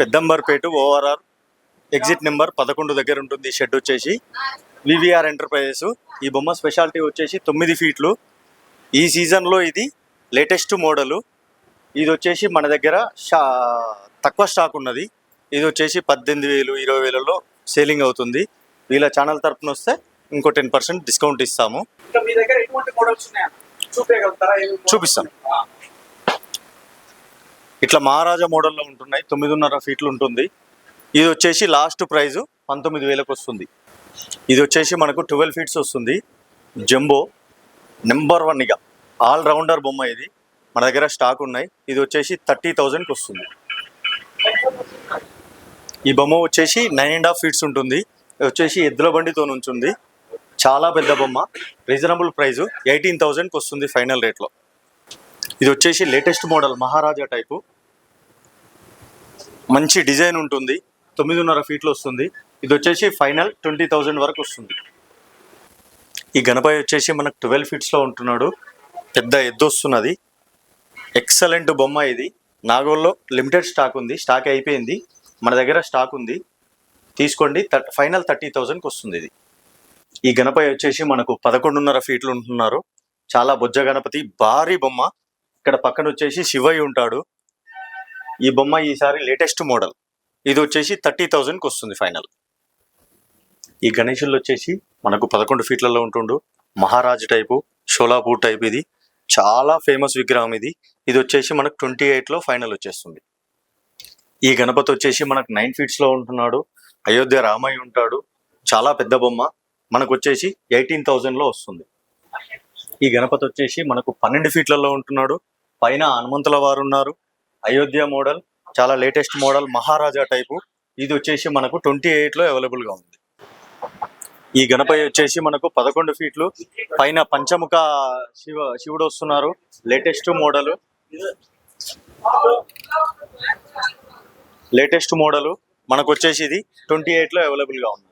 Peddamberpet ORR exit number పదకొండు దగ్గర ఉంటుంది ఈ షెడ్ వచ్చేసి. VVR enterprises. ఈ బొమ్మ స్పెషాలిటీ వచ్చేసి తొమ్మిది ఫీట్లు. ఈ సీజన్లో ఇది లేటెస్ట్ మోడలు. ఇది వచ్చేసి మన దగ్గర షా తక్కువ స్టాక్ ఉన్నది. ఇది వచ్చేసి పద్దెనిమిది వేలు ఇరవై వేలలో సేలింగ్ అవుతుంది. వీళ్ళ ఛానల్ తరపున వస్తే ఇంకో టెన్ పర్సెంట్ డిస్కౌంట్ ఇస్తాము. ఇంకా ఇట్లా మహారాజా మోడల్లో ఉంటున్నాయి తొమ్మిదిన్నర ఫీట్లు ఉంటుంది. ఇది వచ్చేసి లాస్ట్ ప్రైజ్ పంతొమ్మిది వేలకు వస్తుంది. ఇది వచ్చేసి మనకు ట్వెల్వ్ ఫీట్స్ వస్తుంది. జంబో నెంబర్ వన్ ఇక. ఆల్ రౌండర్ బొమ్మ ఇది. మన దగ్గర స్టాక్ ఉన్నాయి. ఇది వచ్చేసి థర్టీ థౌజండ్కి వస్తుంది. ఈ బొమ్మ వచ్చేసి నైన్ అండ్ హాఫ్ ఫీట్స్ ఉంటుంది. ఇది వచ్చేసి ఎద్దుల బండితో ఉంటుంది చాలా పెద్ద బొమ్మ. రీజనబుల్ ప్రైజు ఎయిటీన్ థౌజండ్కి వస్తుంది ఫైనల్ రేట్లో ఇది వచ్చేసి లేటెస్ట్ మోడల్ మహారాజా టైపు మంచి డిజైన్ ఉంటుంది. తొమ్మిదిన్నర ఫీట్లు వస్తుంది. ఇది వచ్చేసి ఫైనల్ ట్వంటీ థౌజండ్ వరకు వస్తుంది. ఈ గణపతి వచ్చేసి మనకు ట్వెల్వ్ ఫీట్స్లో ఉంటున్నాడు. పెద్ద ఎద్దు వస్తున్నది. ఎక్సలెంట్ బొమ్మ ఇది. నాగోల్లో లిమిటెడ్ స్టాక్ ఉంది. స్టాక్ అయిపోయింది. మన దగ్గర స్టాక్ ఉంది. తీసుకోండి. ఫైనల్ థర్టీ థౌజండ్కి వస్తుంది ఇది. ఈ గణపతి వచ్చేసి మనకు పదకొండున్నర ఫీట్లు ఉంటున్నారు. చాలా బొజ్జ గణపతి. భారీ బొమ్మ. ఇక్కడ పక్కన వచ్చేసి శివయ్య ఉంటాడు. ఈ బొమ్మ ఈసారి లేటెస్ట్ మోడల్ ఇది వచ్చేసి థర్టీ థౌజండ్కి వస్తుంది ఫైనల్ ఈ గణేషులు వచ్చేసి మనకు పదకొండు ఫీట్లలో ఉంటుండు. మహారాజ్ టైపు షోలాపూర్ టైప్ ఇది. చాలా ఫేమస్ విగ్రహం ఇది. ఇది వచ్చేసి మనకు ట్వంటీ ఎయిట్లో ఫైనల్ వచ్చేస్తుంది. ఈ గణపతి వచ్చేసి మనకు నైన్ ఫీట్స్లో ఉంటున్నాడు. అయోధ్య రామయ్య ఉంటాడు. చాలా పెద్ద బొమ్మ. మనకు వచ్చేసి ఎయిటీన్ థౌజండ్లో వస్తుంది. ఈ గణపతి వచ్చేసి మనకు పన్నెండు ఫీట్లలో ఉంటున్నాడు. పైన హనుమంతుల వారు ఉన్నారు. అయోధ్య మోడల్ చాలా లేటెస్ట్ మోడల్ మహారాజా టైపు. ఇది వచ్చేసి మనకు ట్వంటీ ఎయిట్లో అవైలబుల్గా ఉంది. ఈ గణపతి వచ్చేసి మనకు పదకొండు ఫీట్లు పైన పంచముఖ శివ శివుడు వస్తున్నారు. Latest model. Latest model. మనకు వచ్చేసి ఇది ట్వంటీ ఎయిట్లో అవైలబుల్గా ఉంది.